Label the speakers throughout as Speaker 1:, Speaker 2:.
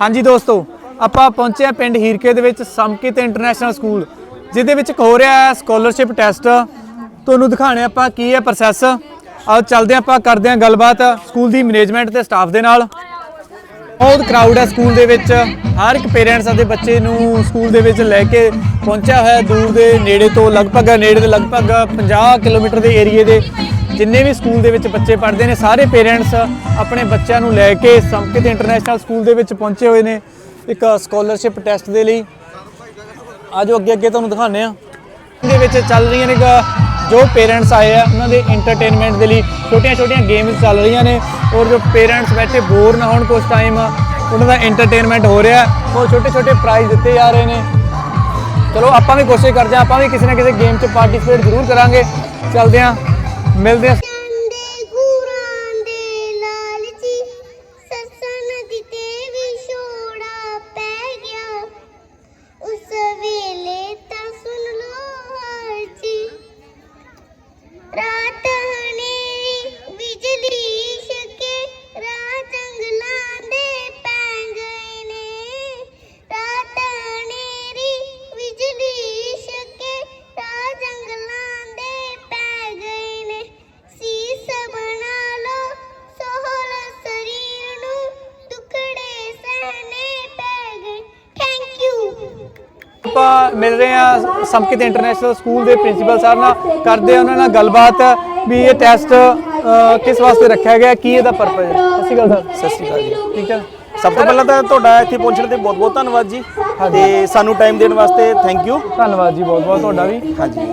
Speaker 1: ਹਾਂਜੀ ਦੋਸਤੋ, ਆਪਾਂ ਪਹੁੰਚੇ ਹਾਂ ਪਿੰਡ ਹੀਰਕੇ ਦੇ ਵਿੱਚ ਸਮਕਿਤ ਇੰਟਰਨੈਸ਼ਨਲ ਸਕੂਲ ਜਿਹਦੇ ਵਿੱਚ ਹੋ ਰਿਹਾ ਹੈ ਸਕਾਲਰਸ਼ਿਪ ਟੈਸਟ ਤੁਹਾਨੂੰ ਦਿਖਾਣੇ ਆਪਾਂ ਕੀ ਹੈ ਪ੍ਰੋਸੈਸ ਆਓ ਚੱਲਦੇ ਹਾਂ ਆਪਾਂ, ਕਰਦੇ ਹਾਂ ਗੱਲਬਾਤ ਸਕੂਲ ਦੀ ਮੈਨੇਜਮੈਂਟ ਤੇ ਸਟਾਫ ਦੇ ਨਾਲ। ਬਹੁਤ ਕਰਾਊਡ ਹੈ ਸਕੂਲ ਦੇ ਵਿੱਚ। ਹਰ ਇੱਕ ਪੇਰੈਂਟਸ ਆਪਣੇ ਬੱਚੇ ਨੂੰ ਸਕੂਲ ਦੇ ਵਿੱਚ ਲੈ ਕੇ ਪਹੁੰਚਿਆ ਹੋਇਆ ਦੂਰ ਦੇ ਨੇੜੇ ਤੋਂ ਲਗਭਗ, ਨੇੜੇ ਦੇ ਲਗਭਗ 50 ਕਿਲੋਮੀਟਰ ਦੇ ਏਰੀਏ ਦੇ ਜਿੰਨੇ ਵੀ ਸਕੂਲ ਦੇ ਵਿੱਚ ਬੱਚੇ ਪੜ੍ਹਦੇ ਨੇ, ਸਾਰੇ ਪੇਰੈਂਟਸ ਆਪਣੇ ਬੱਚਿਆਂ ਨੂੰ ਲੈ ਕੇ ਸੰਕਿਤ ਇੰਟਰਨੈਸ਼ਨਲ ਸਕੂਲ ਦੇ ਵਿੱਚ ਪਹੁੰਚੇ ਹੋਏ ਨੇ ਇੱਕ ਸਕਾਲਰਸ਼ਿਪ ਟੈਸਟ ਦੇ ਲਈ। ਆਜੋ ਅੱਗੇ ਅੱਗੇ ਤੁਹਾਨੂੰ ਦਿਖਾਉਂਦੇ ਆ ਦੇ ਵਿੱਚ ਚੱਲ ਰਹੀਆਂ ਨੇ ਜੋ ਪੇਰੈਂਟਸ ਆਏ ਆ, ਉਹਨਾਂ ਦੇ ਐਂਟਰਟੇਨਮੈਂਟ ਦੇ ਲਈ ਛੋਟੀਆਂ ਛੋਟੀਆਂ ਗੇਮਸ ਚੱਲ ਰਹੀਆਂ ਨੇ ਔਰ ਜੋ ਪੇਰੈਂਟਸ ਬੈਠੇ ਬੋਰ ਨਾ ਹੋਣ ਕੁਝ ਟਾਈਮ ਉਹਨਾਂ ਦਾ ਐਂਟਰਟੇਨਮੈਂਟ ਹੋ ਰਿਹਾ। ਉਹ ਛੋਟੇ ਛੋਟੇ ਪ੍ਰਾਈਜ਼ ਦਿੱਤੇ ਜਾ ਰਹੇ ਨੇ। ਚਲੋ ਆਪਾਂ ਵੀ ਕੋਸ਼ਿਸ਼ ਕਰਦੇ ਹਾਂ, ਆਪਾਂ ਵੀ ਕਿਸੇ ਨਾ ਕਿਸੇ ਗੇਮ 'ਚ ਪਾਰਟਿਸਿਪੇਟ ਜ਼ਰੂਰ ਕਰਾਂਗੇ। ਚੱਲਦੇ ਹਾਂ। ਮਿਲਦੇ ਹਾਂ। ਮਿਲ ਰਹੇ ਹਾਂ ਸਮਕਿਤ ਇੰਟਰਨੈਸ਼ਨਲ ਸਕੂਲ ਦੇ ਪ੍ਰਿੰਸੀਪਲ ਸਰ ਨਾਲ ਕਰਦੇ ਹਾਂ ਉਹਨਾਂ ਨਾਲ ਗੱਲਬਾਤ ਵੀ ਇਹ ਟੈਸਟ ਕਿਸ ਵਾਸਤੇ ਰੱਖਿਆ ਗਿਆ ਕੀ ਇਹਦਾ ਪਰਪਸ ਹੈ। ਸਤਿ ਸ਼੍ਰੀ ਅਕਾਲ ਸਰ
Speaker 2: ਸਤਿ ਸ਼੍ਰੀ ਅਕਾਲ ਜੀ।
Speaker 1: ਠੀਕ ਹੈ?
Speaker 2: ਸਭ ਤੋਂ ਪਹਿਲਾਂ ਤਾਂ ਤੁਹਾਡਾ ਇੱਥੇ ਪਹੁੰਚਣ ਤੇ ਬਹੁਤ-ਬਹੁਤ ਧੰਨਵਾਦ ਜੀ। ਤੇ ਸਾਨੂੰ ਟਾਈਮ ਦੇਣ ਵਾਸਤੇ ਥੈਂਕ ਯੂ
Speaker 1: ਧੰਨਵਾਦ ਜੀ ਬਹੁਤ ਬਹੁਤ ਤੁਹਾਡਾ ਵੀ।
Speaker 2: ਹਾਂਜੀ।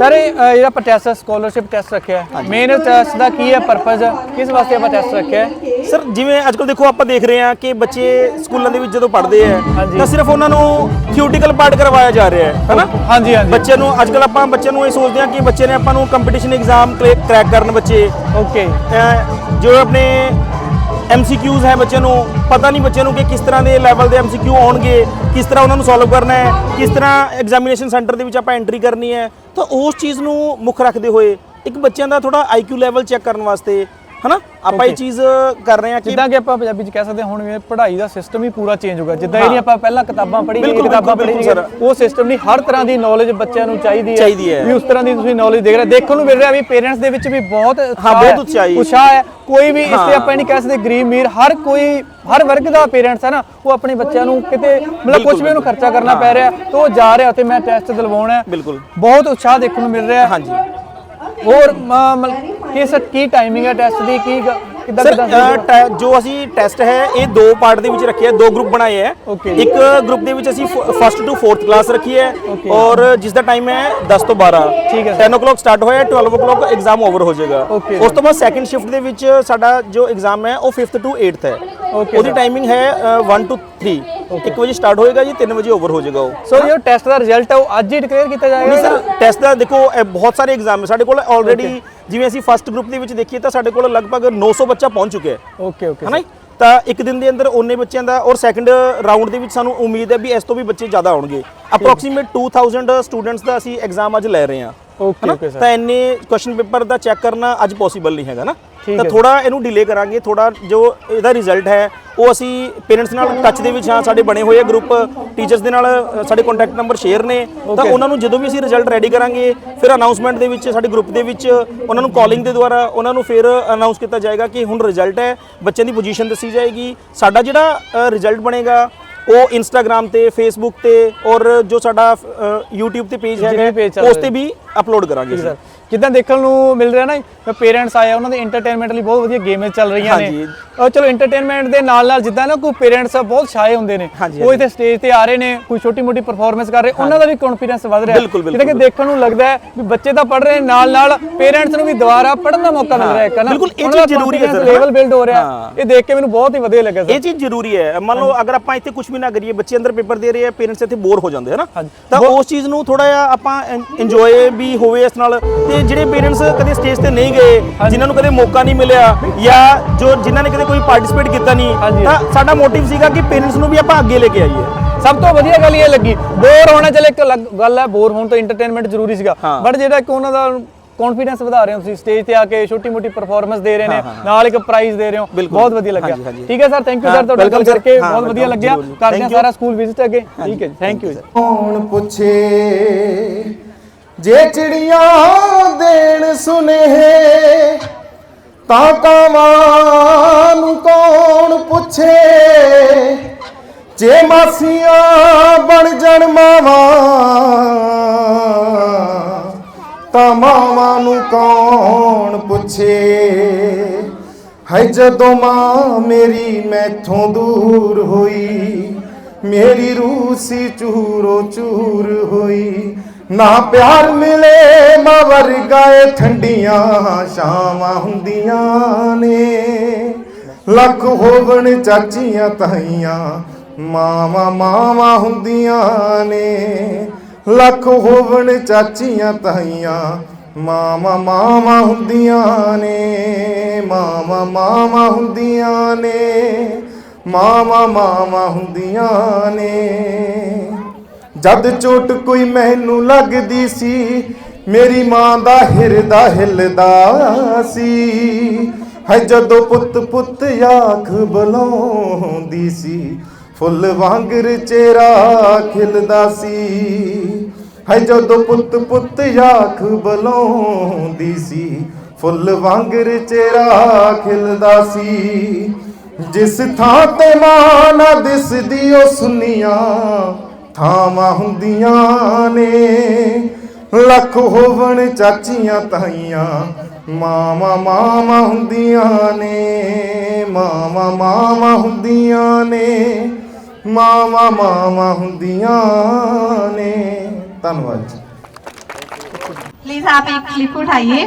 Speaker 1: ਸਰ ਇਹ ਅ, ਜਿਹੜਾ ਆਪਾਂ ਟੈਸਟ ਸਕਾਲਰਸ਼ਿਪ ਟੈਸਟ ਰੱਖਿਆ ਹੈ। ਮੇਨ ਟੈਸਟ ਦਾ ਕੀ ਹੈ ਪਰਪਸ ਕਿਸ ਵਾਸਤੇ ਆਪਾਂ ਟੈਸਟ ਰੱਖਿਆ ਹੈ?
Speaker 2: ਸਰ ਜਿਵੇਂ ਅੱਜਕੱਲ ਦੇਖੋ ਆਪਾਂ ਦੇਖ ਰਹੇ ਹਾਂ ਕਿ ਬੱਚੇ ਸਕੂਲਾਂ ਦੇ ਵਿੱਚ ਜਦੋਂ ਪੜ੍ਹਦੇ ਆ
Speaker 1: ਹਾਂਜੀ।
Speaker 2: ਤਾਂ ਸਿਰਫ ਉਹਨਾਂ ਨੂੰ ਥਿਊਟੀਕਲ ਪਾਰਟ ਕਰਵਾਇਆ ਜਾ ਰਿਹਾ ਹੈ ਹੈਨਾ?
Speaker 1: ਹਾਂਜੀ ਹਾਂਜੀ।
Speaker 2: ਬੱਚੇ ਨੂੰ ਅੱਜਕੱਲ ਆਪਾਂ ਬੱਚਿਆਂ ਨੂੰ ਇਹ ਸੋਚਦੇ ਹਾਂ ਕਿ ਬੱਚੇ ਨੇ ਆਪਾਂ ਨੂੰ ਕੰਪੀਟੀਸ਼ਨ ਐਗਜ਼ਾਮ ਕ੍ਰੈਕ ਕਰਨ ਬੱਚੇ।
Speaker 1: ਓਕੇ
Speaker 2: ਅਹ ਜੋ ਆਪਣੇ MCQs ਹੈ ਬੱਚਿਆਂ ਨੂੰ, ਪਤਾ ਨਹੀਂ ਬੱਚਿਆਂ ਨੂੰ ਕਿ ਕਿਸ ਤਰ੍ਹਾਂ ਦੇ ਲੈਵਲ ਦੇ MCQ ਆਉਣਗੇ, ਕਿਸ ਤਰ੍ਹਾਂ ਉਹਨਾਂ ਨੂੰ ਸੋਲਵ ਕਰਨਾ ਹੈ, ਕਿਸ ਤਰ੍ਹਾਂ ਐਗਜ਼ਾਮੀਨੇਸ਼ਨ ਸੈਂਟਰ ਦੇ ਵਿੱਚ ਆਪਾਂ ਐਂਟਰੀ ਕਰਨੀ ਹੈ। ਤਾਂ ਉਸ ਚੀਜ਼ ਨੂੰ ਮੁੱਖ ਰੱਖਦੇ ਹੋਏ ਇੱਕ ਬੱਚਿਆਂ ਦਾ ਥੋੜਾ ਆਈਕਿਊ ਲੈਵਲ ਚੈੱਕ ਕਰਨ ਵਾਸਤੇ ਹਨਾ? ਆਪਾਂ ਇਹ. ਚੀਜ਼ ਕਰ ਰਹੇ ਹਾਂ ਕਿ
Speaker 1: ਜਿੱਦਾਂ ਕਿ ਆਪਾਂ ਪੰਜਾਬੀ ਚ ਕਹਿ ਸਕਦੇ ਹਾਂ ਹੁਣ ਵੀ ਪੜ੍ਹਾਈ ਦਾ ਸਿਸਟਮ ਹੀ ਪੂਰਾ ਚੇਂਜ ਹੋ ਗਿਆ। ਜਿੱਦਾਂ ਇਹ ਨਹੀਂ ਆਪਾਂ ਪਹਿਲਾਂ ਕਿਤਾਬਾਂ ਪੜ੍ਹੀ ਗਏ
Speaker 2: ਬਿਲਕੁਲ,
Speaker 1: ਕਿਤਾਬਾਂ
Speaker 2: ਬਿਲਕੁਲ,
Speaker 1: ਪੜ੍ਹੀ
Speaker 2: ਬਿਲਕੁਲ
Speaker 1: ਗਏ ਉਹ ਸਿਸਟਮ ਨਹੀਂ ਹਰ ਤਰ੍ਹਾਂ ਦੀ ਨੌਲੇਜ ਬੱਚਿਆਂ ਨੂੰ ਚਾਹੀਦੀ ਹੈ।
Speaker 2: ਹੈ।
Speaker 1: ਵੀ ਉਸ ਤਰ੍ਹਾਂ ਦੀ ਤੁਸੀਂ ਨੌਲੇਜ ਦੇਖ ਰਹੇ ਦੇਖਣ ਨੂੰ ਮਿਲ ਰਿਹਾ ਵੀ ਪੇਰੈਂਟਸ ਦੇ ਵਿੱਚ ਵੀ ਬਹੁਤ ਉਤਸ਼ਾਹ
Speaker 2: ਬਹੁਤ
Speaker 1: ਹੈ,
Speaker 2: ਉਤਸ਼ਾਹ ਹੈ।
Speaker 1: ਹੈ ਕੋਈ ਵੀ ਇਸ ਤੇ
Speaker 2: ਹਾਂ।
Speaker 1: ਆਪਾਂ ਇਹ ਨਹੀਂ ਕਹਿ ਸਕਦੇ ਗਰੀਬ ਅਮੀਰ ਹਰ ਕੋਈ ਹਰ ਵਰਗ ਦਾ ਪੇਰੈਂਟਸ ਹੈ ਨਾ ਉਹ ਆਪਣੇ ਬੱਚਿਆਂ ਨੂੰ ਕਿਤੇ ਮਤਲਬ ਕੁਝ ਵੀ ਉਹਨੂੰ ਖਰਚਾ ਕਰਨਾ ਪੈ ਰਿਹਾ ਤਾਂ ਉਹ ਜਾ ਰਿਹਾ ਤੇ ਮੈਂ ਟੈਸਟ ਦਿਲਵਾਉਣਾ ਹੈ।
Speaker 2: ਬਿਲਕੁਲ।
Speaker 1: ਬਹੁਤ ਉਤਸ਼ਾਹ ਦੇਖਣ ਨੂੰ ਮਿਲ ਰਿਹਾ ਹੈ।
Speaker 2: ਹਾਂਜੀ।
Speaker 1: ਹੋਰ ਮ- ਮਤਲਬ ਕੀ ਸਰ ਕੀ ਟਾਈਮਿੰਗ ਹੈ ਟੈਸਟ ਦੀ? ਕੀ ਗ- ਕਿੱਦਾਂ
Speaker 2: ਸਰ
Speaker 1: ਕਿੱਦਾਂ
Speaker 2: ਅ, ਟੈ- ਜੋ ਅਸੀਂ ਟੈਸਟ ਹੈ ਇਹ ਦੋ ਪਾਰਟ ਦੇ ਵਿੱਚ ਰੱਖਿਆ ਦੋ ਗਰੁੱਪ ਬਣਾਏ ਹੈ।
Speaker 1: Okay.
Speaker 2: ਇੱਕ ਗਰੁੱਪ ਦੇ ਵਿੱਚ ਅਸੀਂ ਫਸਟ ਟੂ 4th ਕਲਾਸ ਰੱਖੀ ਹੈ
Speaker 1: Okay.
Speaker 2: ਔਰ ਜਿਸ ਦਾ ਟਾਈਮ ਹੈ 10 ਤੋਂ 12
Speaker 1: ਠੀਕ ਹੈ sir.
Speaker 2: 10 o'clock ਸਟਾਰਟ ਹੋਇਆ 12 o'clock ਐਗਜ਼ਾਮ ਓਵਰ ਹੋ ਜਾਏਗਾ।
Speaker 1: Okay,
Speaker 2: ਉਸ ਤੋਂ ਬਾਅਦ ਸੈਕੰਡ ਸ਼ਿਫਟ ਦੇ ਵਿੱਚ ਸਾਡਾ ਜੋ ਐਗਜ਼ਾਮ ਹੈ ਉਹ 5th ਟੂ 8th ਹੈ। ਉਹਦੀ. ਟਾਈਮਿੰਗ ਹੈ 1 ਟੂ 3 1 ਵਜੇ ਸਟਾਰਟ ਹੋਏਗਾ ਜੀ 3 ਵਜੇ ਓਵਰ ਹੋ ਜਾਏਗਾ ਉਹ।
Speaker 1: ਸੋ ਇਹ ਟੈਸਟ ਦਾ ਰਿਜ਼ਲਟ ਹੈ ਉਹ ਅੱਜ ਹੀ ਡਿਕਲੇਅਰ ਕੀਤਾ ਜਾਏਗਾ
Speaker 2: ਨਹੀਂ ਸਰ ਟੈਸਟ ਦਾ ਦੇਖੋ ਇਹ ਬਹੁਤ ਸਾਰੇ ਐਗਜ਼ਾਮ ਹੈ। ਸਾਡੇ ਕੋਲ ਆਲਰੇਡੀ ਜਿਵੇਂ ਅਸੀਂ ਫਸਟ ਗਰੁੱਪ ਦੇ ਵਿੱਚ ਦੇਖੀਏ ਤਾਂ ਸਾਡੇ ਕੋਲ ਲਗਭਗ 900 ਬੱਚਾ ਪਹੁੰਚ ਚੁੱਕਿਆ ਹੈ।
Speaker 1: ਓਕੇ ਓਕੇ
Speaker 2: ਹਨਾ ਜੀ? ਤਾਂ ਇੱਕ ਦਿਨ ਦੇ ਅੰਦਰ ਉਹਨੇ ਬੱਚਿਆਂ ਦਾ ਔਰ ਸੈਕੰਡ ਰਾਊਂਡ ਦੇ ਵਿੱਚ ਸਾਨੂੰ ਉਮੀਦ ਹੈ ਵੀ ਇਸ ਤੋਂ ਵੀ ਬੱਚੇ ਜ਼ਿਆਦਾ ਆਉਣਗੇ। ਅਪਰੋਕਸੀਮੇਟ 2000 ਸਟੂਡੈਂਟਸ ਦਾ ਅਸੀਂ ਐਗਜ਼ਾਮ ਅੱਜ ਲੈ ਰਹੇ ਹਾਂ।
Speaker 1: ਓਕੇ? ਓਕੇ ਸਰ
Speaker 2: ਤਾਂ ਇੰਨੇ ਕੁਐਸਚਨ ਪੇਪਰ ਦਾ ਚੈੱਕ ਕਰਨਾ ਅੱਜ ਪੋਸੀਬਲ ਨਹੀਂ ਹੈਗਾ ਨਾ। ਤਾਂ ਥੋੜਾ ਇਹਨੂੰ ਡਿਲੇ ਕਰਾਂਗੇ ਥੋੜਾ ਜੋ ਇਹਦਾ ਰਿਜ਼ਲਟ ਹੈ ਉਹ ਅਸੀਂ ਪੇਰੈਂਟਸ ਨਾਲ ਟੱਚ ਦੇ ਵਿੱਚ ਹਾਂ ਸਾਡੇ ਬਣੇ ਹੋਏ ਆ ਗਰੁੱਪ ਟੀਚਰਸ ਦੇ ਨਾਲ ਸਾਡੇ ਕੰਟੈਕਟ ਨੰਬਰ ਸ਼ੇਅਰ ਨੇ। ਤਾਂ. ਉਹਨਾਂ ਨੂੰ ਜਦੋਂ ਵੀ ਅਸੀਂ ਰਿਜ਼ਲਟ ਰੈਡੀ ਕਰਾਂਗੇ ਫਿਰ ਅਨਾਉਂਸਮੈਂਟ ਦੇ ਵਿੱਚ ਸਾਡੇ ਗਰੁੱਪ ਦੇ ਵਿੱਚ ਉਹਨਾਂ ਨੂੰ ਕਾਲਿੰਗ ਦੇ ਦੁਆਰਾ ਉਹਨਾਂ ਨੂੰ ਫਿਰ ਅਨਾਉਂਸ ਕੀਤਾ ਜਾਏਗਾ ਕਿ ਹੁਣ ਰਿਜ਼ਲਟ ਹੈ ਬੱਚਿਆਂ ਦੀ ਪੋਜੀਸ਼ਨ ਦੱਸੀ ਜਾਏਗੀ। ਸਾਡਾ ਜਿਹੜਾ ਰਿਜ਼ਲਟ ਬਣੇਗਾ ਉਹ ਇੰਸਟਾਗ੍ਰam ਤੇ ਫੇਸਬੁੱਕ ਤੇ ਔਰ ਜੋ ਸਾਡਾ YouTube ਤੇ ਪੇਜ ਹੈਗਾ
Speaker 1: ਚੱਲ
Speaker 2: ਉਸ। ਤੇ ਵੀ ਅਪਲੋਡ ਕਰਾਂਗੇ
Speaker 1: ਸਰ ਜਿੱਦਾਂ ਦੇਖਣ ਨੂੰ ਮਿਲ ਰਿਹਾ ਨਾ ਪੇਰੈਂਟਸ ਆਏ ਉਹਨਾਂ ਦੇ ਐਂਟਰਟੇਨਮੈਂਟ ਲਈ ਬਹੁਤ ਵਧੀਆ ਗੇਮਸ ਚੱਲ ਰਹੀਆਂ ਨੇ।
Speaker 2: ਹਾਂਜੀ।
Speaker 1: ਉਹ ਚਲੋ ਐਂਟਰਟੇਨਮੈਂਟ ਦੇ ਨਾਲ ਨਾਲ ਜਿੱਦਾਂ ਨਾ ਕੋਈ ਪੇਰੈਂਟਸ ਬਹੁਤ ਛਾਏ ਹੁੰਦੇ ਨੇ। ਉਹ ਇੱਥੇ ਸਟੇਜ ਤੇ ਆ ਰਹੇ ਨੇ ਕੋਈ ਛੋਟੀ ਮੋਟੀ ਪਰਫਾਰਮੈਂਸ ਕਰ ਰਹੇ ਉਹਨਾਂ ਦਾ ਵੀ ਕੌਨਫੀਡੈਂਸ ਵਧ ਰਿਹਾ। ਜਿੱਦਾਂ ਕਿ ਦੇਖਣ ਨੂੰ ਲੱਗਦਾ ਹੈ ਵੀ ਬੱਚੇ ਤਾਂ ਪੜ ਰਹੇ ਨਾਲ ਨਾਲ ਪੇਰੈਂਟਸ ਨੂੰ ਵੀ ਦੁਬਾਰਾ ਪੜਨ ਦਾ ਮੌਕਾ ਮਿਲ ਰਿਹਾ ਹੈ ਨਾ?
Speaker 2: ਬਿਲਕੁਲ, ਇਹ ਚੀਜ਼ ਜ਼ਰੂਰੀ ਹੈ
Speaker 1: ਲੈਵਲ ਬਿਲਡ ਹੋ ਰਿਹਾ। ਇਹ ਦੇਖ ਕੇ ਮੈਨੂੰ ਬਹੁਤ ਹੀ ਵਧੀਆ ਲੱਗਾ ਸਰ।
Speaker 2: ਇਹ ਚੀਜ਼ ਜ਼ਰੂਰੀ ਹੈ। ਮੰਨ ਲਓ ਅਗਰ ਆਪਾਂ ਇੱਥੇ ਕੁਝ ਵੀ ਨਾ ਕਰੀਏ ਬੱਚੇ ਅੰਦਰ ਪੇਪਰ ਦੇ ਰਹੇ ਆ ਪੇਰੈਂਟਸ ਇੱਥੇ ਬੋਰ ਹੋ ਜਾਂਦੇ ਹਨ। ਤਾਂ ਉਸ ਚੀਜ਼ ਨੂੰ ਥੋੜਾ ਜਿਹਾ ਆਪਾਂ ਇੰਜੋਏ ਵੀ ਹੋਵੇ ਇਸ ਨਾਲ ਤੇ ਜਿਹੜੇ ਪੇਰੈਂਟਸ ਕਦੇ ਸਟੇਜ ਤੇ ਨਹੀਂ ਗਏ ਜਿਨ੍ਹਾਂ ਨੂੰ ਕਦੇ ਮੌਕਾ ਨਹੀਂ ਮਿਲਿਆ ਜਾਂ ਜੋ ਜਿਨ੍ਹਾਂ ਨੇ ਕਦੇ ਕੋਈ ਪਾਰਟਿਸਿਪੇਟ ਕੀਤਾ ਨਹੀਂ। ਤਾਂ ਸਾਡਾ ਮੋਟਿਵ ਸੀਗਾ ਕਿ ਪੇਰੈਂਟਸ ਨੂੰ ਵੀ ਆਪਾਂ ਅੱਗੇ ਲੈ ਕੇ ਆਈਏ
Speaker 1: ਸਭ ਤੋਂ ਵਧੀਆ ਗੱਲ ਇਹ ਲੱਗੀ ਬੋਰ ਹੋਣਾ ਚਲੇ ਇੱਕ ਅਲੱਗ ਗੱਲ ਹੈ ਬੋਰ ਹੋਣ ਤੋਂ ਐਂਟਰਟੇਨਮੈਂਟ ਜ਼ਰੂਰੀ ਸੀਗਾ। ਬਟ ਜਿਹੜਾ ਇੱਕ ਉਹਨਾਂ ਦਾ ਕੌਨਫੀਡੈਂਸ ਵਧਾ ਰਹੇ ਹੋ ਤੁਸੀਂ ਸਟੇਜ ਤੇ ਆ ਕੇ ਛੋਟੀ ਮੋਟੀ ਪਰਫਾਰਮੈਂਸ ਦੇ ਰਹੇ ਨੇ ਨਾਲ ਇੱਕ ਪ੍ਰਾਈਜ਼ ਦੇ ਰਹੇ ਹੋ। ਬਹੁਤ ਵਧੀਆ ਲੱਗਿਆ। ਠੀਕ ਹੈ ਸਰ ਥੈਂਕ ਯੂ ਸਰ ਤੁਹਾਡਾ ਗੱਲ। ਕਰਕੇ ਬਹੁਤ ਵਧੀਆ ਲੱਗਿਆ। ਕਰਦੇ ਹਾਂ। ਸਾਰਾ ਸਕੂਲ ਵਿਜ਼ਿਟ ਅੱਗੇ ਠੀਕ ਹੈ ਥੈਂਕ ਯੂ
Speaker 3: ਕੌਣ ਪੁੱਛੇ ਜੇ ਚਿੜੀਆਂ ਦੇਣ ਸੁਨੇਹੇ, ਤਾਂ ਕਾਵਾਂ ਨੂੰ ਕੌਣ ਪੁੱਛੇ? ਜੇ ਮਾਸੀਆਂ ਬਣ ਜਣ ਮਾਵਾਂ, ਤਾਂ ਮਾਵਾਂ ਨੂੰ ਕੌਣ ਪੁੱਛੇ? ਹੈ ਜਦੋਂ ਮਾਂ ਮੇਰੀ ਮੈਥੋਂ ਦੂਰ ਹੋਈ, ਮੇਰੀ ਰੂਹ ਸੀ ਚੂਰੋ ਚੂਰ ਹੋਈ ਨਾ ਪਿਆਰ ਮਿਲੇ ਮਾਂ ਵਰਗਾਏ ਠੰਡੀਆਂ ਸ਼ਾਮਾਂ ਹੁੰਦੀਆਂ ਨੇ। ਲੱਖ ਹੋਵਣ ਚਾਚੀਆਂ ਤਾਈਆਂ ਮਾਵਾਂ ਮਾਵਾਂ ਹੁੰਦੀਆਂ ਨੇ। ਲੱਖ ਹੋਵਣ ਚਾਚੀਆਂ ਤਾਈਆਂ ਮਾਵਾਂ ਮਾਵਾਂ ਹੁੰਦੀਆਂ ਨੇ। ਮਾਵਾਂ ਮਾਵਾਂ ਹੁੰਦੀਆਂ ਨੇ। ਮਾਵਾਂ ਮਾਵਾਂ ਹੁੰਦੀਆਂ ਨੇ। ਜਦ ਚੋਟ ਕੋਈ ਮੈਨੂੰ ਲੱਗਦੀ ਸੀ, ਮੇਰੀ ਮਾਂ ਦਾ ਹਿਰਦਾ ਹਿਲਦਾ ਸੀ। ਹੈ ਜਦੋਂ ਪੁੱਤ ਪੁੱਤ ਆਖ ਬੁਲਾਉਂਦੀ ਸੀ, ਫੁੱਲ ਵਾਂਗਰ ਚਿਹਰਾ ਖਿਲਦਾ ਸੀ। ਹੈ ਜਦੋਂ ਪੁੱਤ ਪੁੱਤ ਆਖ ਬੁਲਾਉਂਦੀ ਸੀ, ਫੁੱਲ ਵਾਂਗਰ ਚਿਹਰਾ ਖਿਲਦਾ ਸੀ। ਜਿਸ ਥਾਂ ਤੇ ਮਾਂ ਨਾ ਦਿਸਦੀ, ਉਹ ਸੁਨੀਆਂ ਥਾਵਾਂ ਹੁੰਦੀਆਂ ਨੇ ਲੱਖ ਹੋਵਣ ਚਾਚੀਆਂ ਤਾਈਆਂ ਮਾਵਾਂ ਮਾਵਾਂ ਹੁੰਦੀਆਂ ਨੇ ਮਾਵਾਂ ਮਾਵਾਂ ਹੁੰਦੀਆਂ ਨੇ ਮਾਵਾਂ ਮਾਵਾਂ ਹੁੰਦੀਆਂ ਨੇ ਧੰਨਵਾਦ ਜੀ
Speaker 4: प्लीज आप एक स्लिप उठाइए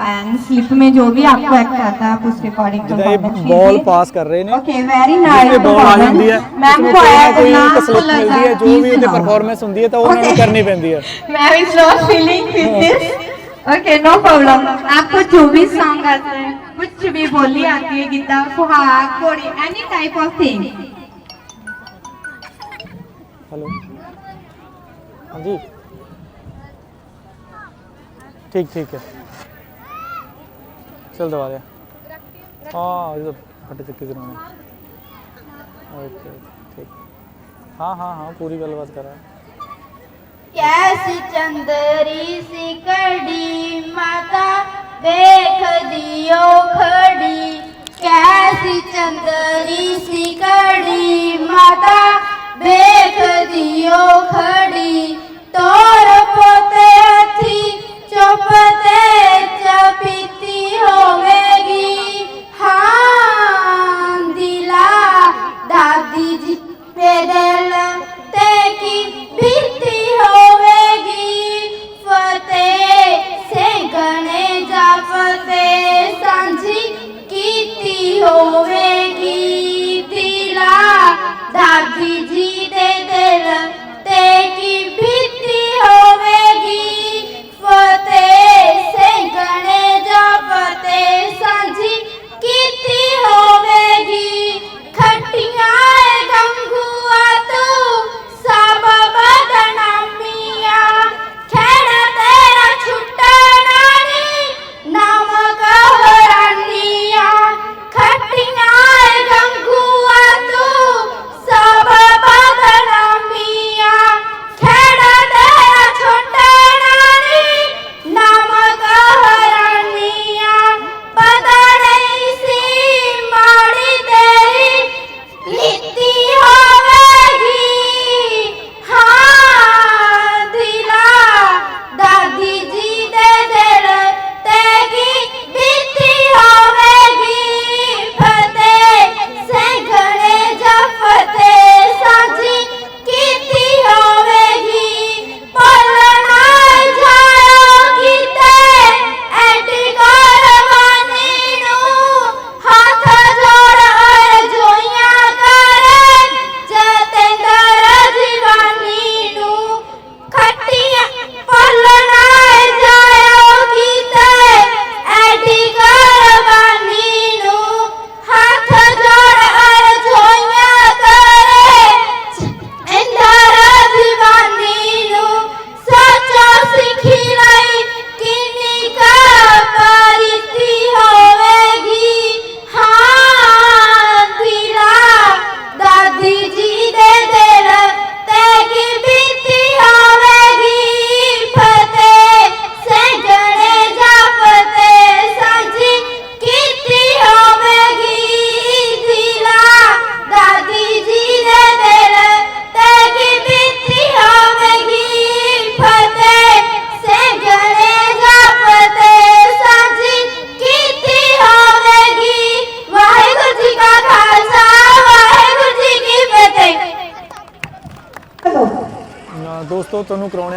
Speaker 4: एंड स्लिप में जो भी आपको एक्ट आता है आप उस रिकॉर्डिंग
Speaker 1: ਜਿੱਦਾਂ ਇਹ ਬਾਲ ਪਾਸ ਕਰ ਰਹੇ ਨੇ
Speaker 4: ओके वेरी
Speaker 1: ਜਿਵੇਂ
Speaker 4: नाइस
Speaker 1: ਬਾਲ ਆ ਜਾਂਦੀ ਹੈ
Speaker 4: मैम
Speaker 1: ਉਸਨੂੰ
Speaker 4: को
Speaker 1: ਕੋਈ ਨਾ
Speaker 4: आया
Speaker 1: ਕੋਈ
Speaker 4: करना
Speaker 1: ਇੱਕ slip ਮਿਲਦੀ ਹੈ ਜੋ ਵੀ ਉਹਦੇ ਪਰਫਾਰਮੈਂਸ ਹੁੰਦੀ ਹੈ ਤਾਂ ਉਹ ਉਹਨਾਂ ਨੂੰ
Speaker 4: Okay.
Speaker 1: ਕਰਨੀ ਪੈਂਦੀ ਹੈ
Speaker 4: ma'am is not feeling with this okay no problem आपको जो भी सॉन्ग आता है कुछ भी बोली आती है गीता सुहाग घोड़ी any type of thing
Speaker 1: hello हाँ जी ठीक ठीक है चल दबा दिया हाँ ये तो फट चक्की कराने ओके ठीक हाँ हाँ हाँ पूरी गलबात करा
Speaker 5: कैसी चंदरी सी कड़ी माता देख दियो खड़ी कैसी चंदरी सी कड़ी माता देख दियो खड़ी
Speaker 1: तोर Gabi de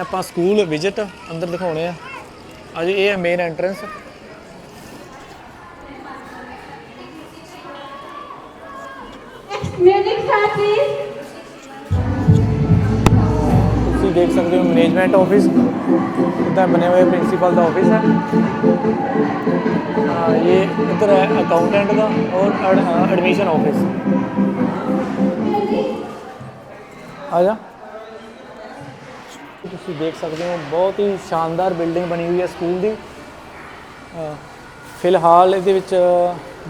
Speaker 1: ਆਪਾਂ ਸਕੂਲ ਵਿਜ਼ਿਟ ਅੰਦਰ ਦਿਖਾਉਣੇ ਆ। ਅੱਜ ਇਹ ਹੈ ਮੇਨ ਐਂਟਰੈਂਸ
Speaker 4: sir, please.
Speaker 1: ਤੁਸੀਂ ਦੇਖ ਸਕਦੇ ਹੋ ਮੈਨੇਜਮੈਂਟ ਆਫਿਸ ਇੱਦਾਂ ਬਣੇ ਹੋਏ ਪ੍ਰਿੰਸੀਪਲ ਦਾ ਆਫਿਸ ਹੈ। ਹਾਂ ਇਹ ਇੱਧਰ ਹੈ ਅਕਾਊਂਟੈਂਟ ਦਾ ਔਰ ਐਡਮਿਸ਼ਨ ਆਫਿਸ ਆ ਜਾ। ਤੁਸੀਂ ਦੇਖ ਸਕਦੇ ਹੋ, ਬਹੁਤ ਹੀ ਸ਼ਾਨਦਾਰ ਬਿਲਡਿੰਗ ਬਣੀ ਹੋਈ ਹੈ ਸਕੂਲ ਦੀ। ਫਿਲਹਾਲ ਇਹਦੇ ਵਿੱਚ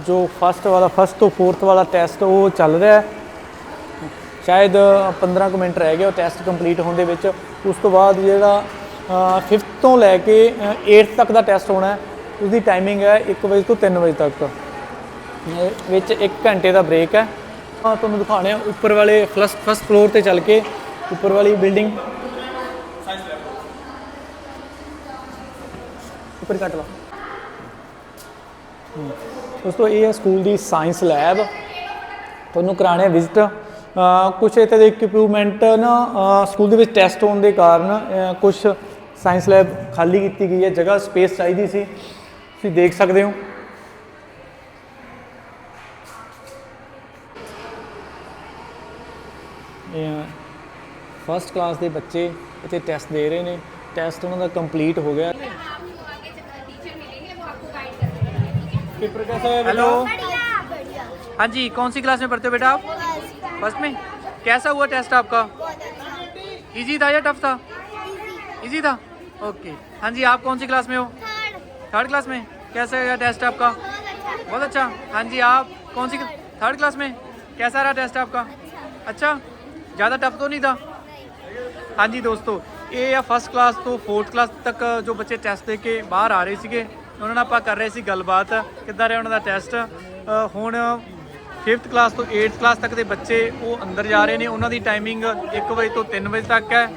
Speaker 1: ਜੋ ਫਸਟ ਵਾਲਾ ਫਸਟ ਤੋਂ ਫੋਰਥ ਵਾਲਾ ਟੈਸਟ ਉਹ ਚੱਲ ਰਿਹਾ ਹੈ। ਸ਼ਾਇਦ 15 ਕੁ ਮਿੰਟ ਰਹਿ ਗਏ ਉਹ ਟੈਸਟ ਕੰਪਲੀਟ ਹੋਣ ਦੇ ਵਿੱਚ। ਉਸ ਤੋਂ ਬਾਅਦ ਜਿਹੜਾ 5th ਤੋਂ ਲੈ ਕੇ 8th ਤੱਕ ਦਾ ਟੈਸਟ ਹੋਣਾ ਹੈ। ਉਸ ਦੀ ਟਾਈਮਿੰਗ ਹੈ 1 ਵਜੇ ਤੋਂ 3 ਵਜੇ ਤੱਕ। ਵਿੱਚ 1 ਘੰਟੇ ਦਾ ਬ੍ਰੇਕ ਹੈ। ਆ ਤੁਹਾਨੂੰ ਦਿਖਾਣੇ ਆ ਉੱਪਰ ਵਾਲੇ ਫਸਟ ਫਸਟ ਫਲੋਰ ਤੇ ਚੱਲ ਕੇ ਉੱਪਰ ਵਾਲੀ ਬਿਲਡਿੰਗ ਉੱਪਰ ਕੱਟ ਲਾ ਦੋਸਤੋ, ਇਹ ਹੈ ਸਕੂਲ ਦੀ ਸਾਇੰਸ ਲੈਬ। ਤੁਹਾਨੂੰ ਕਰਾਣੇ ਵਿਜ਼ਿਟ। ਕੁਝ ਇੱਥੇ ਦੇ ਇਕਵਿਪਮੈਂਟ ਨਾ ਸਕੂਲ ਦੇ ਵਿੱਚ ਟੈਸਟ ਹੋਣ ਦੇ ਕਾਰਨ ਕੁਝ ਸਾਇੰਸ ਲੈਬ ਖਾਲੀ ਕੀਤੀ ਗਈ ਹੈ। ਜਗ੍ਹਾ, ਸਪੇਸ ਚਾਹੀਦੀ ਸੀ। ਤੁਸੀਂ ਦੇਖ ਸਕਦੇ ਹੋ। ਇਹ ਫਸਟ ਕਲਾਸ ਦੇ ਬੱਚੇ ਇੱਥੇ ਟੈਸਟ ਦੇ ਰਹੇ ਨੇ। ਟੈਸਟ ਉਹਨਾਂ ਦਾ ਕੰਪਲੀਟ ਹੋ ਗਿਆ। पेपर कैसा है हेलो हाँ जी कौन सी क्लास में पढ़ते हो बेटा आप? फ़र्स्ट में? कैसा हुआ टेस्ट आपका? इजी था या टफ था? इजी था? ओके हाँ जी आप कौन सी क्लास में हो? थर्ड क्लास में? कैसा गया टेस्ट आपका? बहुत अच्छा। हाँ जी आप कौन सी थर्ड क्लास में? कैसा रहा टेस्ट आपका? अच्छा।, अच्छा? ज़्यादा टफ तो नहीं था? हाँ जी दोस्तों ये या फ़र्स्ट क्लास तो फोर्थ क्लास तक जो बच्चे टेस्ट दे के बाहर आ रहे थे ਉਹਨਾਂ ਨਾਲ ਆਪਾਂ ਕਰ ਰਹੇ ਸੀ ਗੱਲਬਾਤ ਕਿੱਦਾਂ ਰਿਹਾ ਉਹਨਾਂ ਦਾ ਟੈਸਟ ਹੁਣ 5th ਕਲਾਸ ਤੋਂ 8th ਕਲਾਸ ਤੱਕ ਦੇ ਬੱਚੇ ਉਹ ਅੰਦਰ ਜਾ ਰਹੇ ਨੇ ਉਹਨਾਂ ਦੀ ਟਾਈਮਿੰਗ 1 ਵਜੇ ਤੋਂ 3 ਵਜੇ ਤੱਕ ਹੈ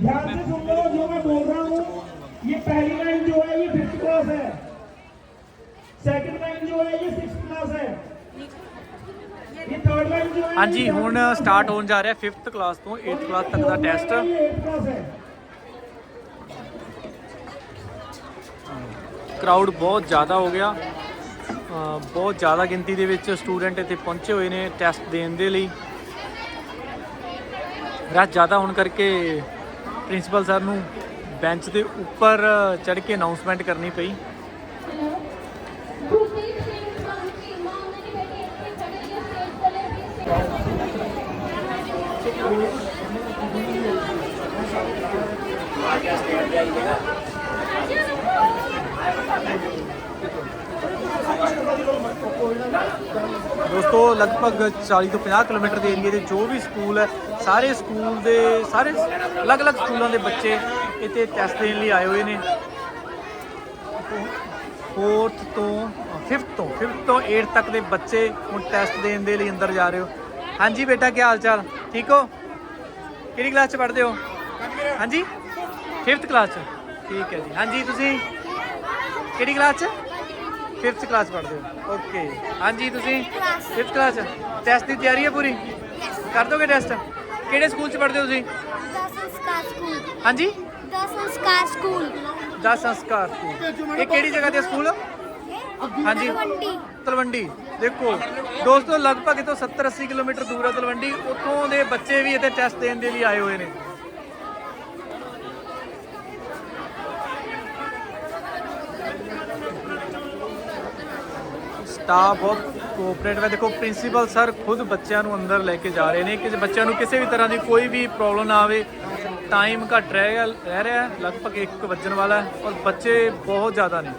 Speaker 6: ध्यान से सुन लो जो मैं बोल रहा हूँ ये पहली लाइन जो है ये फिफ्थ क्लास है सेकंड लाइन जो है ये सिक्स क्लास है ये थर्ड लाइन जो है
Speaker 1: ਹਾਂਜੀ ਹੁਣ ਸਟਾਰਟ ਹੋਣ ਜਾ ਰਿਹਾ 5th ਕਲਾਸ ਤੋਂ 8th ਕਲਾਸ ਤੱਕ ਦਾ ਟੈਸਟ ਕਰਾਊਡ ਬਹੁਤ ਜ਼ਿਆਦਾ ਹੋ ਗਿਆ। ਬਹੁਤ ਜ਼ਿਆਦਾ ਗਿਣਤੀ ਦੇ ਵਿੱਚ ਸਟੂਡੈਂਟ ਇੱਥੇ ਪਹੁੰਚੇ ਹੋਏ ਨੇ ਟੈਸਟ ਦੇਣ ਦੇ ਲਈ। ਰਸ਼ ਜ਼ਿਆਦਾ ਹੋਣ ਕਰਕੇ ਪ੍ਰਿੰਸੀਪਲ ਸਰ ਨੂੰ ਬੈਂਚ ਦੇ ਉੱਪਰ ਚੜ੍ਹ ਕੇ ਅਨਾਉਂਸਮੈਂਟ ਕਰਨੀ ਪਈ। ਦੋਸਤੋ, ਲਗਭਗ 40 ਤੋਂ 50 ਕਿਲੋਮੀਟਰ ਦੇ ਏਰੀਏ ਦੇ ਜੋ ਵੀ ਸਕੂਲ ਹੈ, ਸਾਰੇ ਸਕੂਲ ਦੇ, ਸਾਰੇ ਅਲੱਗ-ਅਲੱਗ ਸਕੂਲਾਂ ਦੇ ਬੱਚੇ ਇੱਥੇ ਟੈਸਟ ਦੇਣ ਲਈ ਆਏ ਹੋਏ ਨੇ। 4th ਤੋਂ 5th ਤੋਂ 5th ਤੋਂ 8th ਤੱਕ ਦੇ ਬੱਚੇ ਹੁਣ ਟੈਸਟ ਦੇਣ ਦੇ ਲਈ ਅੰਦਰ ਜਾ ਰਹੇ ਹੋ। ਹਾਂਜੀ ਬੇਟਾ, ਕੀ ਹਾਲ ਚਾਲ ਠੀਕ ਹੋ? ਕਿਹੜੀ ਕਲਾਸ ਚ ਪੜ੍ਹਦੇ ਹੋ? ਹਾਂਜੀ? 5th ਕਲਾਸ ਚ। ਠੀਕ ਹੈ ਜੀ। ਹਾਂਜੀ, ਤੁਸੀਂ? ਕਿਹੜੀ ਕਲਾਸ ਚ? 5th ਕਲਾਸ ਪੜ੍ਹਦੇ ਹੋ? ਓਕੇ ਹਾਂਜੀ ਤੁਸੀਂ? 5th ਕਲਾਸ ਟੈਸਟ ਦੀ ਤਿਆਰੀ ਹੈ ਪੂਰੀ? ਕਰ ਦੋਗੇ ਟੈਸਟ ਕਿਹੜੇ ਸਕੂਲ ਚ ਪੜ੍ਹਦੇ ਹੋ ਤੁਸੀਂ?
Speaker 5: ਦਾ ਸੰਸਕਾਰ ਸਕੂਲ
Speaker 1: ਹਾਂਜੀ?
Speaker 5: ਦਾ ਸੰਸਕਾਰ ਸਕੂਲ
Speaker 1: ਦਾ ਸੰਸਕਾਰ ਸਕੂਲ ਇਹ ਕਿਹੜੀ ਜਗ੍ਹਾ ਤੇ ਸਕੂਲ ਹਾਂਜੀ।
Speaker 5: ਤਲਵੰਡੀ।
Speaker 1: ਤਲਵੰਡੀ। ਦੇਖੋ ਦੋਸਤੋ ਲਗਭਗ ਇਤੋਂ 70 80 ਕਿਲੋਮੀਟਰ ਦੂਰ ਹੈ ਤਲਵੰਡੀ। ਉੱਥੋਂ ਦੇ ਬੱਚੇ ਵੀ ਇੱਥੇ ਟੈਸਟ ਦੇਣ ਦੇ ਲਈ ਆਏ ਹੋਏ ਨੇ। ਸਟਾਫ ਬਹੁਤ ਕੋਆਪਰੇਟਿਵ ਹੈ। ਦੇਖੋ ਪ੍ਰਿੰਸੀਪਲ ਸਰ ਖੁਦ ਬੱਚਿਆਂ ਨੂੰ ਅੰਦਰ ਲੈ ਕੇ ਜਾ ਰਹੇ ਨੇ ਕਿ ਬੱਚਿਆਂ ਨੂੰ ਕਿਸੇ ਵੀ ਤਰ੍ਹਾਂ ਦੀ ਕੋਈ ਵੀ ਪ੍ਰੋਬਲਮ ਨਾ ਆਵੇ ਟਾਈਮ ਘੱਟ ਰਹਿ ਗਿਆ, ਰਹਿ ਰਿਹਾ ਲਗਭਗ 1 ਵੱਜਣ ਵਾਲਾ ਹੈ ਔਰ ਬੱਚੇ ਬਹੁਤ ਜ਼ਿਆਦਾ ਨੇ।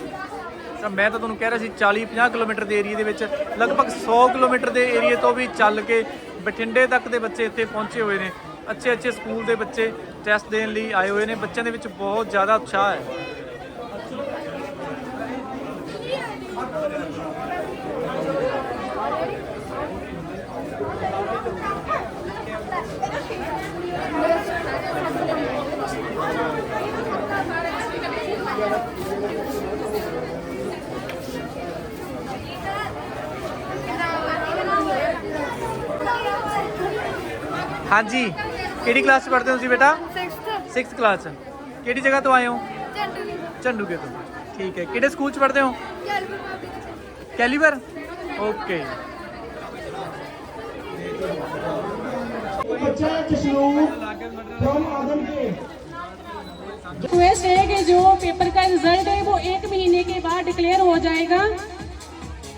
Speaker 1: ਤਾਂ ਮੈਂ ਤਾਂ ਤੁਹਾਨੂੰ ਕਹਿ ਰਿਹਾ ਸੀ 40 50 ਕਿਲੋਮੀਟਰ ਦੇ ਏਰੀਆ ਦੇ ਵਿੱਚ, ਲਗਭਗ 100 ਕਿਲੋਮੀਟਰ ਦੇ ਏਰੀਆ ਤੋਂ ਵੀ ਚੱਲ ਕੇ ਬਠਿੰਡੇ ਤੱਕ ਦੇ ਬੱਚੇ ਇੱਥੇ ਪਹੁੰਚੇ ਹੋਏ ਨੇ। ਅੱਛੇ ਅੱਛੇ ਸਕੂਲ ਦੇ ਬੱਚੇ ਟੈਸਟ ਦੇਣ ਲਈ ਆਏ ਹੋਏ ਨੇ। ਬੱਚਿਆਂ ਦੇ ਵਿੱਚ ਬਹੁਤ ਜ਼ਿਆਦਾ ਉਤਸ਼ਾਹ ਹੈ। ਹਾਂਜੀ ਕਿਹੜੀ ਕਲਾਸ ਚ ਪੜ੍ਹਦੇ ਹੋ ਤੁਸੀਂ ਬੇਟਾ
Speaker 5: 6th
Speaker 1: 6th ਕਲਾਸ ਚ ਕਿਹੜੀ ਜਗ੍ਹਾ ਤੋਂ ਆਏ ਹੋ
Speaker 5: ਚੰਡੂ
Speaker 1: ਝੰਡੂਕੇ ਤੋਂ ਠੀਕ ਹੈ ਕਿਹੜੇ ਸਕੂਲ ਚ ਪੜ੍ਹਦੇ ਹੋ
Speaker 5: ਕੈਲਵਰ ਪਬਲਿਕ
Speaker 1: ਕੈਲੀਵਰ ਓਕੇ
Speaker 6: बच्चा जशनूर फ्रॉम आदम के
Speaker 7: रिक्वेस्ट है कि जो पेपर का रिजल्ट है वो एक महीने के बाद डिक्लेयर हो जाएगा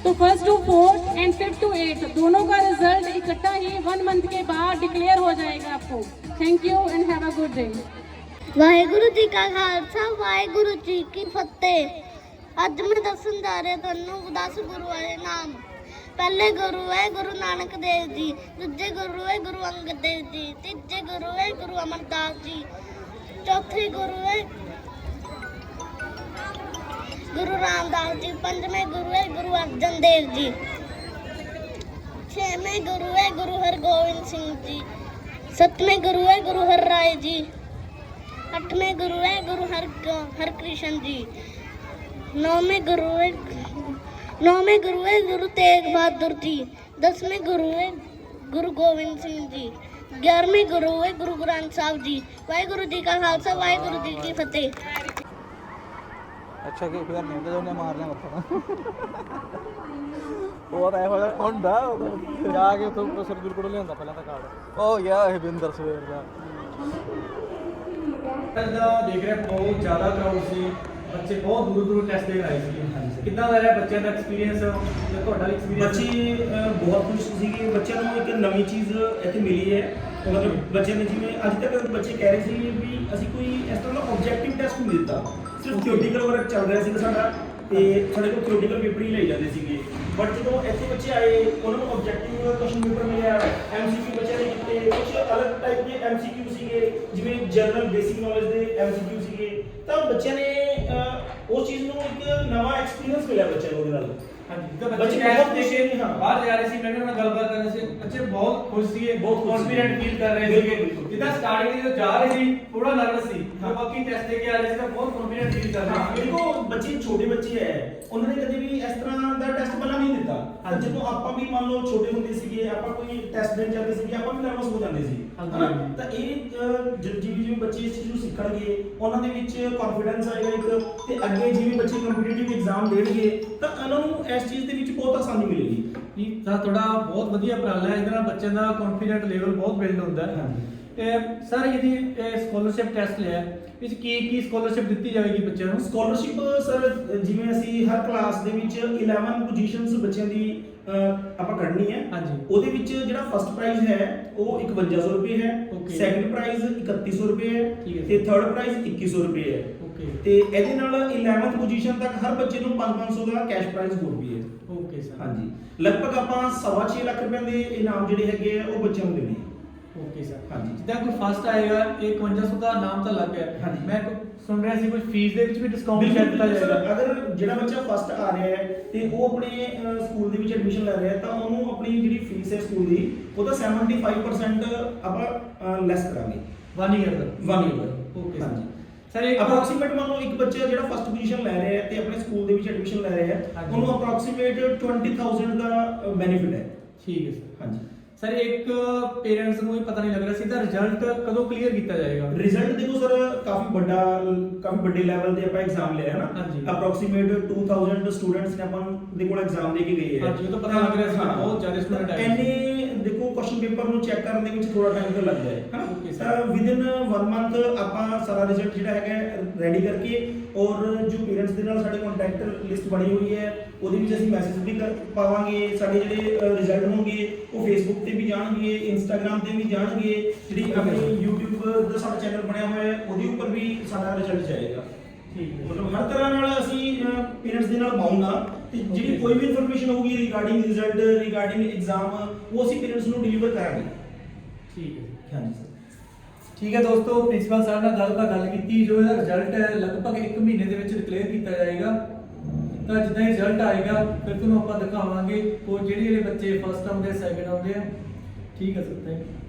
Speaker 7: तो first to fourth and fifth to eight दोनों का रिजल्ट इकट्ठा ही वन मंथ के बाद डिक्लेयर हो जाएगा आपको thank you and have a good day
Speaker 5: Waheguru ji ਕਾ ਖਾਲਸਾ ਵਾਹਿਗੁਰੂ ਜੀ ਕੀ ਫਤਿਹ ਅੱਜ ਮੈਂ ਦੱਸਣ ਜਾ ਰਿਹਾ ਤੁਹਾਨੂੰ 10 ਗੁਰੂਆਂ ਦੇ ਨਾਮ ਪਹਿਲੇ ਗੁਰੂ ਹੈ ਗੁਰੂ ਨਾਨਕ ਦੇਵ ਜੀ ਦੂਜੇ ਗੁਰੂ ਹੈ ਗੁਰੂ ਅੰਗਦ ਦੇਵ ਜੀ ਤੀਜੇ ਗੁਰੂ ਹੈ ਗੁਰੂ ਅਮਰਦਾਸ ਜੀ ਚੌਥੇ ਗੁਰੂ ਹੈ ਗੁਰੂ ਰਾਮਦਾਸ ਜੀ, ਪੰਜਵੇਂ ਗੁਰੂ ਹੈ ਗੁਰੂ ਅਰਜਨ ਦੇਵ ਜੀ। ਛੇਵੇਂ ਗੁਰੂ ਹੈ ਗੁਰੂ ਹਰਗੋਬਿੰਦ ਸਿੰਘ ਜੀ। ਸੱਤਵੇਂ ਗੁਰੂ ਹੈ ਗੁਰੂ ਹਰ ਰਾਏ ਜੀ। ਅੱਠਵੇਂ ਗੁਰੂ ਹੈ ਗੁਰੂ ਹਰ ਹਰਕ੍ਰਿਸ਼ਨ ਜੀ। ਨੌਵੇਂ ਗੁਰੂ ਹੈ ਨੌਵੇਂ ਗੁਰੂ ਹੈ ਗੁਰੂ ਤੇਗ ਬਹਾਦਰ ਜੀ। ਦਸਵੇਂ ਗੁਰੂ ਹੈ ਗੁਰੂ ਗੋਬਿੰਦ ਸਿੰਘ ਜੀ। ਗਿਆਰਵੇਂ ਗੁਰੂ ਹੈ ਗੁਰੂ ਗ੍ਰੰਥ ਸਾਹਿਬ ਜੀ। ਵਾਹਿਗੁਰੂ ਜੀ ਕਾ ਖਾਲਸਾ, ਵਾਹਿਗੁਰੂ ਜੀ ਕੀ ਫਤਿਹ।
Speaker 8: ਅੱਛਾ ਕਿ ਫਿਰ ਨਹੀਂ ਤੇ ਉਹਨੇ ਮਾਰ ਲਿਆ ਮੱਥਾ ਉਹ ਤਾਂ ਇਹੋ ਜਿਹਾ ਹੁੰਦਾ ਉਹ ਜਾ ਕੇ ਉੱਥੋਂ ਗੁਰੂ ਕੋਲ ਲਿਆਂਦਾ ਪਹਿਲਾਂ ਤਾਂ ਕਾਰਡ। ਉਹ ਗਿਆ ਇਹ ਬਿੰਦਰ ਸਵੇਰ ਦਾ।
Speaker 1: ਦਾ ਦੇਖ ਰਿਹਾ ਬਹੁਤ ਜ਼ਿਆਦਾ ਕਰਾਊਡ ਸੀ। ਬੱਚੇ ਬਹੁਤ ਦੂਰ ਦੂਰ ਟੈਸਟ ਦੇਣ ਆਏ ਸੀ ਕਿੱਦਾਂ ਦਾ ਰਿਹਾ ਬੱਚਿਆਂ ਦਾ ਐਕਸਪੀਰੀਅੰਸ ਜਾਂ ਤੁਹਾਡਾ ਐਕਸਪੀਰੀਅੰਸ
Speaker 2: ਬੱਚੇ ਬਹੁਤ ਖੁਸ਼ ਸੀਗੇ। ਬੱਚਿਆਂ ਨੂੰ ਇੱਕ ਨਵੀਂ ਚੀਜ਼ ਇੱਥੇ ਮਿਲੀ ਹੈ। ਮਤਲਬ ਬੱਚਿਆਂ ਨੇ ਜਿਵੇਂ ਅੱਜ ਤੱਕ ਬੱਚੇ ਕਹਿ ਰਹੇ ਸੀ ਵੀ ਅਸੀਂ ਕੋਈ ਇਸ ਤਰ੍ਹਾਂ ਦਾ ਆਬਜੈਕਟਿਵ ਟੈਸਟ ਨਹੀਂ ਦਿੱਤਾ। ਸਿਰਫ ਥਿਓਰੀਟੀਕਲ ਵਰਕ ਚੱਲ ਰਿਹਾ ਸੀ ਸਾਡਾ ਤੇ ਸਾਡੇ ਕੋਲ ਥਿਓਰੀਟੀਕਲ ਪੇਪਰ ਹੀ ਲਈ ਜਾਂਦੇ ਸੀਗੇ। ਬਟ ਜਦੋਂ ਇੱਥੇ ਬੱਚੇ ਆਏ ਉਹਨਾਂ ਨੂੰ ਆਬਜੈਕਟਿਵ ਕੁਐਸਚਨ ਪੇਪਰ ਮਿਲਿਆ ਐਮਸੀਕਿਊ ਬੱਚਿਆਂ ਨੇ ਕੀਤੇ ਕੁਝ ਅਲੱਗ ਟਾਈਪ ਦੇ ਐਮਸੀਕਿਊ ਸੀਗੇ ਜਿਵੇਂ ਜਨਰਲ ਬੇਸਿਕ ਨੌਲੇਜ ਦੇ ਐਮਸੀਕਿਊ ਸੀਗੇ। ਤਾਂ ਬੱਚਿਆਂ ਨੇ ਉਸ ਚੀਜ਼ ਨੂੰ ਇੱਕ ਨਵਾਂ ਐਕਸਪੀਰੀਅੰਸ ਮਿਲਿਆ ਬੱਚਿਆਂ ਨੂੰ ਉਹਦੇ ਨਾਲ।
Speaker 1: ਹਾਂਜੀ
Speaker 2: ਬੱਚੇ ਬਹੁਤ ਖੁਸ਼ ਹਾਂ।
Speaker 1: ਬਾਹਰ ਜਾ ਰਹੇ ਸੀ ਮੈਂ ਉਹਨਾਂ ਨਾਲ ਗੱਲਬਾਤ ਕਰ ਰਿਹਾ ਸੀ। ਬਹੁਤ ਖੁਸ਼ ਸੀਗੇ ਬਹੁਤ। ਕੌਨਫੀਡੈਂਟ ਫੀਲ ਕਰ ਰਹੇ ਸੀਗੇ। ਜਿੱਦਾਂ ਸਟਾਰਟਿੰਗ ਜਦੋਂ ਜਾ ਰਹੇ ਸੀ ਥੋੜਾ ਨਰਵਸ ਸੀ ਪਰ ਬਾਕੀ ਟੈਸਟ ਦੇ ਕੇ ਆ ਰਹੇ ਸੀ ਤਾਂ ਬਹੁਤ ਕੌਨਫੀਡੈਂਟ ਫੀਲ ਕਰ ਰਹੇ ਸੀ
Speaker 2: ਦੇਖੋ ਬੱਚੇ ਛੋਟੇ ਬੱਚੇ ਐ ਉਹਨਾਂ ਨੇ ਕਦੇ ਵੀ ਇਸ ਤਰ੍ਹਾਂ ਦਾ ਟੈਸਟ ਪਹਿਲਾਂ ਨਹੀਂ ਦਿੱਤਾ। ਜਦੋਂ ਆਪਾਂ ਵੀ ਮੰਨ ਲਓ ਛੋਟੇ ਹੁੰਦੇ ਸੀਗੇ ਆਪਾਂ ਕੋਈ ਟੈਸਟ ਦੇਣ ਜਾਂਦੇ ਸੀਗੇ ਆਪਾਂ ਵੀ ਨਰਵਸ ਹੋ ਜਾਂਦੇ ਸੀ ਹਨਾ? ਤਾਂ ਇਹ ਜਿਵੇਂ ਜਿਵੇਂ ਬੱਚੇ ਇਸ ਚੀਜ਼ ਨੂੰ ਸਿੱਖਣਗੇ ਉਹਨਾਂ ਦੇ ਵਿੱਚ ਕੌਨਫੀਡੈਂਸ ਆਏਗਾ ਇੱਕ ਤੇ ਅੱਗੇ ਜਿਵੇਂ ਬੱਚੇ ਕੰਪੀਟੀਟਿਵ ਐਗਜ਼ਾਮ ਦੇਣਗੇ ਤਾਂ ਉਹਨਾਂ ਨੂੰ ਇਸ ਚੀਜ਼ ਦੇ ਵਿੱਚ ਬਹੁਤ ਆਸਾਨੀ ਮਿਲੇਗੀ
Speaker 1: ਇਹ ਤਾਂ ਤੁਹਾਡਾ ਬਹੁਤ ਵਧੀਆ ਉਪਰਾਲਾ ਹੈ। ਇਹਦੇ ਨਾਲ ਬੱਚਿਆਂ ਦਾ ਕੌਨਫੀਡੈਂਟ ਲੈਵਲ ਬਹੁਤ ਬਿਲਡ ਹੁੰਦਾ ਹੈ। ਸਰ ਇਹਦੀ ਸਕਾਲਰਸ਼ਿਪ ਟੈਸਟ ਲਿਆ ਇਸ ਕੀ ਕੀ ਸਕਾਲਰਸ਼ਿਪ ਦਿੱਤੀ ਜਾਵੇਗੀ ਬੱਚਿਆਂ ਨੂੰ?
Speaker 2: ਸਕਾਲਰਸ਼ਿਪ ਸਰ ਜਿਵੇਂ ਅਸੀਂ ਹਰ ਕਲਾਸ ਦੇ ਵਿੱਚ 11 ਪੋਜੀਸ਼ਨਸ ਬੱਚਿਆਂ ਦੀ ਆਪਾਂ ਕੱਢਣੀ ਹੈ।
Speaker 1: ਹਾਂਜੀ।
Speaker 2: ਉਹਦੇ ਵਿੱਚ ਜਿਹੜਾ ਫਸਟ ਪ੍ਰਾਈਜ਼ ਹੈ ਉਹ 5100 ਰੁਪਏ ਹੈ. ਸੈਕੰਡ ਪ੍ਰਾਈਜ਼ 3100 ਰੁਪਏ ਹੈ। ਤੇ ਥਰਡ ਪ੍ਰਾਈਜ਼ 2100 ਰੁਪਏ ਹੈ।
Speaker 1: ਓਕੇ
Speaker 2: ਤੇ ਇਹਦੇ ਨਾਲ 11th ਪੋਜੀਸ਼ਨ ਤੱਕ ਹਰ ਬੱਚੇ ਨੂੰ 5-500 ਦਾ ਕੈਸ਼ ਪ੍ਰਾਈਜ਼ ਹੋਰ ਵੀ ਹੈ।
Speaker 1: ਓਕੇ ਸਰ
Speaker 2: ਹਾਂਜੀ। ਲਗਭਗ ਆਪਾਂ 6.5 ਲੱਖ ਰੁਪਏ ਦੇ ਇਨਾਮ ਜਿਹੜੇ ਹੈਗੇ ਆ ਉਹ ਬੱਚਿਆਂ ਨੂੰ ਦੇਣੇ
Speaker 1: ਓਕੇ ਸਰ
Speaker 2: ਹਾਂਜੀ।
Speaker 1: ਜਿੱਦਾਂ ਕੋਈ ਫਸਟ ਆਏਗਾ ਇਹ 5100 ਦਾ ਨਾਮ ਤਾਂ ਲੱਗ ਗਿਆ।
Speaker 2: ਹਾਂਜੀ।
Speaker 1: ਮੈਂ ਸੁਣ ਰਿਹਾ ਸੀ ਕੋਈ ਫੀਸ ਦੇ ਵਿੱਚ ਵੀ ਡਿਸਕਾਊਂਟ ਸ਼ਾਇਦ ਦਿੱਤਾ
Speaker 2: ਸਰ,
Speaker 1: ਜਾਏਗਾ।
Speaker 2: ਅਗਰ ਜਿਹੜਾ ਬੱਚਾ ਫਸਟ ਆ ਰਿਹਾ ਹੈ ਤੇ ਉਹ ਆਪਣੇ ਸਕੂਲ ਦੇ ਵਿੱਚ ਐਡਮਿਸ਼ਨ ਲੈ ਰਿਹਾ ਹੈ ਤਾਂ ਉਹਨੂੰ ਆਪਣੀ ਜਿਹੜੀ ਫੀਸ ਹੈ ਸਕੂਲ ਦੀ ਉਹਦਾ 75% ਆਪਾਂ ਲੈਸ ਕਰਾਂਗੇ।
Speaker 1: 1 ਇਅਰ ਦਾ।
Speaker 2: 1 ਈਅਰ
Speaker 1: ਓਕੇ
Speaker 2: ਹਾਂਜੀ।
Speaker 1: ਸਰ ਇੱਕ
Speaker 2: ਅਪਰੋਕਸੀਮੇਟ ਮੰਨ ਲਓ ਇੱਕ ਬੱਚਾ ਜਿਹੜਾ ਫਸਟ ਪੋਜੀਸ਼ਨ ਲੈ ਰਿਹਾ ਹੈ ਤੇ ਆਪਣੇ ਸਕੂਲ ਦੇ ਵਿੱਚ ਐਡਮਿਸ਼ਨ ਲੈ ਰਿਹਾ ਹੈ
Speaker 1: ਹਾਂਜੀ।
Speaker 2: ਉਹਨੂੰ ਅਪਰੋਕਸੀਮੇਟ 20000 ਦਾ ਬੈਨੀਫਿਟ ਹੈ
Speaker 1: ਠੀਕ ਹੈ ਸਰ
Speaker 2: ਹਾਂਜੀ
Speaker 1: ਸਰ ਇੱਕ ਪੇਰੈਂਟਸ ਨੂੰ ਵੀ ਪਤਾ ਨਹੀਂ ਲੱਗ ਰਿਹਾ ਸੀ ਇਹਦਾ ਰਿਜ਼ਲਟ ਕਦੋਂ ਕਲੀਅਰ ਕੀਤਾ ਜਾਏਗਾ
Speaker 2: ਰਿਜ਼ਲਟ ਦੇਖੋ ਸਰ ਕਾਫੀ ਵੱਡਾ ਕਾਫੀ ਵੱਡੇ ਲੈਵਲ ਤੇ ਆਪਾਂ ਐਗਜ਼ਾਮ ਲਿਆ ਹੈ ਨਾ
Speaker 1: ਹਾਂਜੀ।
Speaker 2: ਅਪਰੋਕਸੀਮੇਟ 2000 ਸਟੂਡੈਂਟਸ ਨੇ ਆਪਾਂ ਦੇ ਕੋਲ ਐਗਜ਼ਾਮ ਦੇ ਕੇ ਗਏ ਹੈ
Speaker 1: ਹਾਂਜੀ, ਉਹ ਤਾਂ ਪਤਾ ਲੱਗ ਰਿਹਾ ਸੀ। ਬਹੁਤ ਜ਼ਿਆਦਾ student ਆਏ ਸੀ।
Speaker 2: ਇੰਨੇ ਦੇਖੋ ਕੁਐਸਚਨ ਪੇਪਰ ਨੂੰ ਚੈੱਕ ਕਰਨ ਦੇ ਵਿੱਚ ਥੋੜਾ ਟਾਈਮ ਤਾਂ ਲੱਗਦਾ ਹੈ ਹਨਾ. ਤਾਂ ਵਿਦਿਨ 1 ਮੰਥ ਆਪਾਂ ਸਾਰਾ ਰਿਜ਼ਲਟ ਜਿਹੜਾ ਹੈਗਾ ਰੈਡੀ ਕਰਕੇ ਔਰ ਜੋ ਪੇਰੈਂਟਸ ਦੇ ਨਾਲ ਸਾਡੇ ਕੰਟੈਕਟ ਲਿਸਟ ਬਣੀ ਹੋਈ ਹੈ ਉਹਦੇ ਵਿੱਚ ਅਸੀਂ ਮੈਸੇਜ ਵੀ ਕਰ- ਪਾਵਾਂਗੇ ਸਾਡੇ ਜਿਹੜੇ ਰਿਜ਼ਲਟ ਹੋਣਗੇ ਉਹ ਫੇਸਬੁੱਕ ਤੇ ਵੀ ਜਾਣਗੇ ਇੰਸਟਾਗ੍ਰam ਤੇ ਵੀ ਜਾਣਗੇ ਜਿਹੜੀ ਆਪਣੀ YouTube ਦਾ ਸਾਡਾ ਚੈਨਲ ਬਣਿਆ ਹੋਇਆ ਹੈ ਉਹਦੇ ਉੱਪਰ ਵੀ ਸਾਡਾ ਰਿਜ਼ਲਟ ਜਾਏਗਾ।
Speaker 1: ਠੀਕ ਹੈ।
Speaker 2: ਮਤਲਬ ਹਰ ਤਰ੍ਹਾਂ ਨਾਲ ਅਸੀਂ ਪੇਰੈਂਟਸ ਦੇ ਨਾਲ ਬਾਉਂਡ ਆ ਤੇ ਜਿਹੜੀ. ਕੋਈ ਵੀ ਇਨਫੋਰਮੇਸ਼ਨ ਹੋਊਗੀ ਰਿਗਾਰਡਿੰਗ ਰਿਜ਼ਲਟ ਰਿਗਾਰਡਿੰਗ ਐਗਜ਼ਾਮ ਉਹ ਅਸੀਂ ਪੇਰੈਂਟਸ ਨੂੰ ਡਿਲੀਵਰ ਕਰਾਂਗੇ।
Speaker 1: ਠੀਕ ਹੈ
Speaker 2: ਹਾਂਜੀ ਸਰ
Speaker 1: ਠੀਕ ਹੈ ਦੋਸਤੋ ਪ੍ਰਿੰਸੀਪਲ ਸਾਹਿਬ ਨਾਲ ਗੱਲ ਤਾਂ ਗੱਲ ਕੀਤੀ ਜੋ ਇਹਦਾ ਰਿਜ਼ਲਟ ਹੈ ਲਗਭਗ 1 ਮਹੀਨੇ ਦੇ ਵਿੱਚ ਡਿਕਲੇਅਰ ਕੀਤਾ ਜਾਏਗਾ। ਤਾਂ ਜਿੱਦਾਂ ਹੀ ਰਿਜ਼ਲਟ ਆਏਗਾ ਫਿਰ ਤੁਹਾਨੂੰ ਆਪਾਂ ਦਿਖਾਵਾਂਗੇ ਉਹ ਜਿਹੜੇ ਜਿਹੜੇ ਬੱਚੇ ਫਸਟ ਆਉਂਦੇ ਸੈਕਿੰਡ ਆਉਂਦੇ ਆ। ਠੀਕ ਹੈ ਸਰ ਥੈਂਕ ਯੂ